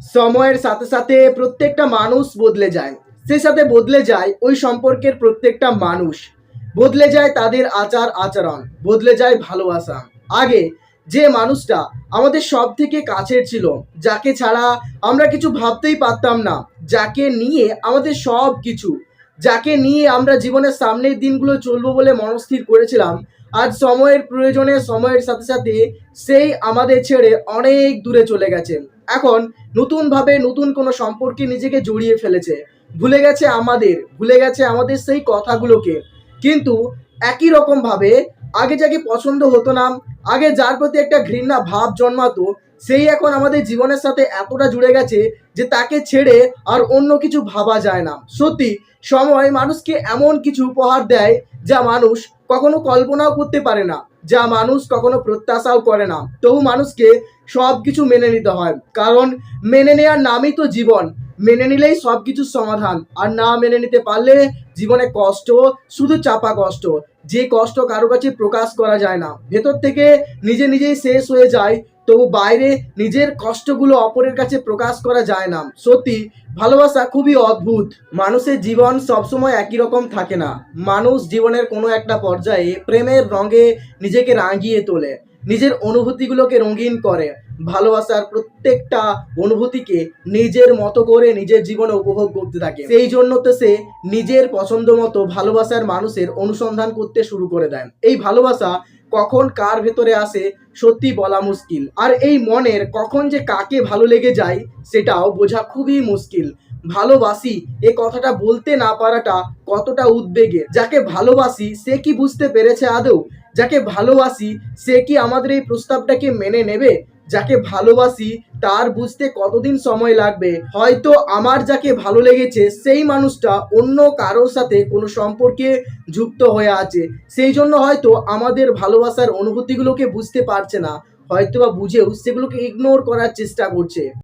সময়ের সাথে সাথে প্রত্যেকটা মানুষ বদলে যায়। সেই সাথে বদলে যায় ওই সম্পর্কের প্রত্যেকটা মানুষ। বদলে যায় তাদের আচার আচরণ, বদলে যায় ভালোবাসা। আগে যে মানুষটা আমাদের সব থেকে কাছের ছিল, যাকে ছাড়া আমরা কিছু ভাবতেই পারতাম না, যাকে নিয়ে আমাদের সব কিছু যাকে নিয়ে আমরা জীবনের সামনের দিনগুলো চলবো বলে মনস্থির করেছিলাম, আজ সময়ের প্রয়োজনে সময়ের সাথে সাথে সেই আমাদের ছেড়ে অনেক দূরে চলে গেছে। এখন নতুনভাবে নতুন কোনো সম্পর্কে নিজেকে জড়িয়ে ফেলেছে। ভুলে গেছে আমাদের, ভুলে গেছে আমাদের সেই কথাগুলোকে। কিন্তু একই রকমভাবে আগে যাকে পছন্দ হতো না, আগে যার প্রতি একটা ঘৃণা ভাব জন্মাতো সেই এখন আমাদের জীবনের সাথে এতটা জুড়ে গেছে যে তাকে ছেড়ে আর অন্য কিছু ভাবা যায় না। সত্যি, সময় মানুষকে এমন কিছু উপহার দেয় যা মানুষ কখনো কল্পনাও করতে পারে না, যা মানুষ কখনো প্রত্যাশাও করে না। তবু মানুষকে সব কিছু মেনে নিতে হয়, কারণ মেনে নেওয়ার নামই তো জীবন। মেনে নিলেই সব কিছুর সমাধান, আর না মেনে নিতে পারলে জীবনে কষ্ট, শুধু চাপা কষ্ট। যে কষ্ট কারও কাছে প্রকাশ করা যায় না, ভেতর থেকে নিজে নিজেই শেষ হয়ে যায় তবু বাইরে নিজের কষ্টগুলো অপরের কাছে প্রকাশ করা যায় না। সত্যি, ভালোবাসা খুবই অদ্ভুত। মানুষের জীবন সবসময় একই রকম থাকে না। মানুষ জীবনের কোনো একটা পর্যায়ে প্রেমের রঙে নিজেকে রাঙিয়ে তোলে। নিজের অনুভূতিগুলোকে রঙিন করে। ভালোবাসার প্রত্যেকটা অনুভূতিকে নিজের মতো করে নিজের জীবনে উপভোগ করতে থাকে। সেই জন্য তো সে নিজের পছন্দ মতো ভালোবাসার মানুষের অনুসন্ধান করতে শুরু করে দেয় এই ভালোবাসা কখন কার ভেতরে আসে, সত্যি বলা মুশকিল। আর এই মনের কখন যে কাকে ভালো লেগে যায়, সেটাও বোঝা খুবই মুশকিল। ভালোবাসি, এ কথাটা বলতে না পারাটা কতটা উদ্বেগে যাকে ভালোবাসি, সে কি বুঝতে পেরেছে আদৌ? যাকে ভালোবাসি, সে কি আমাদের এই প্রস্তাবটাকে মেনে নেবে? যাকে ভালোবাসি, তার বুঝতে কতদিন সময় লাগবে? হয়তো আমার যাকে ভালো লেগেছে, সেই মানুষটা অন্য কারোর সাথে কোনো সম্পর্কে যুক্ত হয়ে আছে। সেই জন্য হয়তো আমাদের ভালোবাসার অনুভূতিগুলোকে বুঝতে পারছে না। হয়তো বা বুঝেও সেগুলোকে ইগনোর করার চেষ্টা করছে।